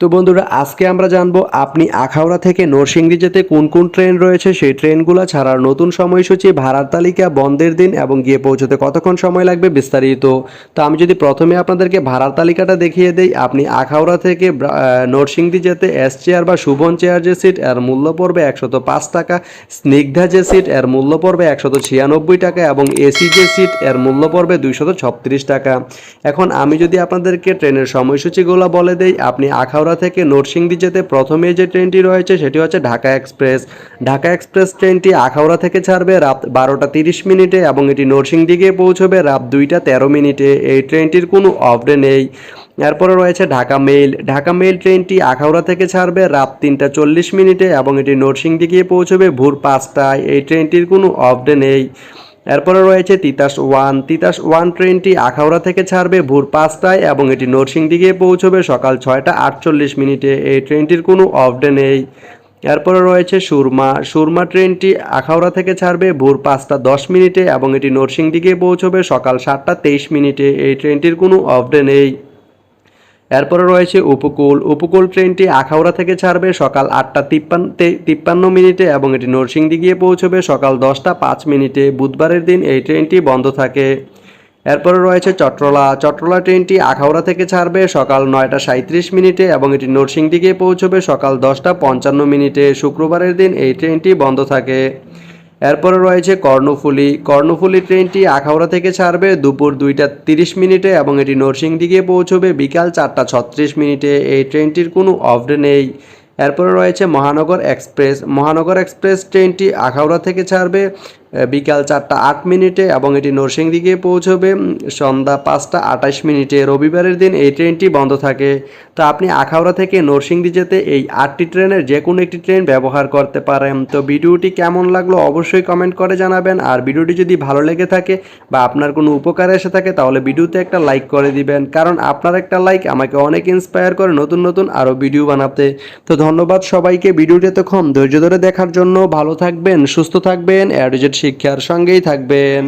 তো বন্ধুরা, আজকে আমরা জানব আপনি আখাউড়া থেকে নরসিংদী যেতে কোন কোন ট্রেন রয়েছে? সেই ট্রেনগুলো ছাড়ার নতুন সময়সূচি, ভাড়ার তালিকা, বন্ধের দিন এবং গিয়ে পৌঁছতে কতক্ষণ সময় লাগবে বিস্তারিত। তো আমি যদি প্রথমে আপনাদেরকে ভাড়ার তালিকাটা দেখিয়ে দেই, আপনি আখাউড়া থেকে নরসিংদী যেতে এস চেয়ার বা শুভন চেয়ার যে সিট এর মূল্য পড়বে একশত পাঁচ টাকা। স্নিগ্ধা যে সিট এর মূল্য পড়বে একশত ছিয়ানব্বই টাকা এবং এসি যে সিট এর মূল্য পড়বে দুইশত ছত্রিশ টাকা। এখন আমি যদি আপনাদেরকে ট্রেনের সময়সূচিগুলো বলে দেই, আপনি আখাউড়া থেকে নরসিংদী যেতে প্রথমে যে ট্রেনটি রয়েছে সেটি হচ্ছে ঢাকা এক্সপ্রেস। ঢাকা এক্সপ্রেস ট্রেনটি আখাউড়া থেকে ছাড়বে রাত বারোটা তিরিশ মিনিটে এবং এটি নরসিংদী গিয়ে পৌঁছবে রাত দুইটা তেরো মিনিটে। এই ট্রেনটির কোনো অফডে নেই। এরপরে রয়েছে ঢাকা মেইল। ঢাকা মেইল ট্রেনটি আখাউড়া থেকে ছাড়বে রাত তিনটা চল্লিশ মিনিটে এবং এটি নরসিংদী গিয়ে পৌঁছবে ভোর পাঁচটায়। এই ট্রেনটির কোনো অফডে নেই। এরপরে রয়েছে তিতাস ওয়ান। তিতাস ওয়ান ট্রেনটি আখাউড়া থেকে ছাড়বে ভোর পাঁচটায় এবং এটি নরসিংদী পৌঁছবে সকাল ছয়টা আটচল্লিশ মিনিটে। এই ট্রেনটির কোনো অফ অফডে নেই। এরপরে রয়েছে সুরমা। সুরমা ট্রেনটি আখাউড়া থেকে ছাড়বে ভোর পাঁচটা দশ মিনিটে এবং এটি নরসিংদী পৌঁছবে সকাল সাতটা তেইশ মিনিটে। এই ট্রেনটির কোনো অফ অফডে নেই। এরপরে রয়েছে উপকূল। উপকূল ট্রেনটি আখাউড়া থেকে ছাড়বে সকাল আটটা তিপ্পান্ন তিপ্পান্ন মিনিটে এবং এটি নরসিংদী গিয়ে পৌঁছবে সকাল দশটা পাঁচ মিনিটে। বুধবারের দিন এই ট্রেনটি বন্ধ থাকে। এরপরে রয়েছে চট্রলা। চট্রলা ট্রেনটি আখাউড়া থেকে ছাড়বে সকাল নয়টা সাঁত্রিশ মিনিটে এবং এটি নরসিংদী গিয়ে পৌঁছবে সকাল দশটা পঞ্চান্ন মিনিটে। শুক্রবারের দিন এই ট্রেনটি বন্ধ থাকে। এরপরে রয়েছে কর্ণফুলি। কর্ণফুলি ট্রেনটি আখাউড়া থেকে ছাড়বে দুপুর দুইটা তিরিশ মিনিটে এবং এটি নরসিংদী পৌঁছবে বিকাল চারটা ছত্রিশ মিনিটে। এই ট্রেনটির কোনো অফডে নেই। এরপরে রয়েছে মহানগর এক্সপ্রেস। মহানগর এক্সপ্রেস ট্রেনটি আখাউড়া থেকে ছাড়বে বিকাল চারটা আট মিনিটে এবং এটি নরসিংদী পৌঁছবে সন্ধ্যা পাঁচটা আঠাশ মিনিটে। রবিবারের দিন এই ট্রেনটি বন্ধ থাকে। তো আপনি আখাউড়া থেকে নরসিংদী যেতে এই আটটি ট্রেনের যে কোনো একটি ট্রেন ব্যবহার করতে পারেন। তো ভিডিওটি কেমন লাগল অবশ্যই কমেন্ট করে জানাবেন। আর ভিডিওটি যদি ভালো লেগে থাকে বা আপনার কোনো উপকারে এসে থাকে, তাহলে ভিডিওতে একটা লাইক করে দিবেন। কারণ আপনার একটা লাইক আমাকে অনেক ইন্সপায়ার করে নতুন নতুন আরও ভিডিও বানাতে। তো ধন্যবাদ সবাইকে। ভিডিওটি এতক্ষণ ধৈর্য ধরে দেখার জন্য ভালো থাকবেন, সুস্থ থাকবেন। অ্যাডজেট শিক্ষার সঙ্গেই থাকবেন।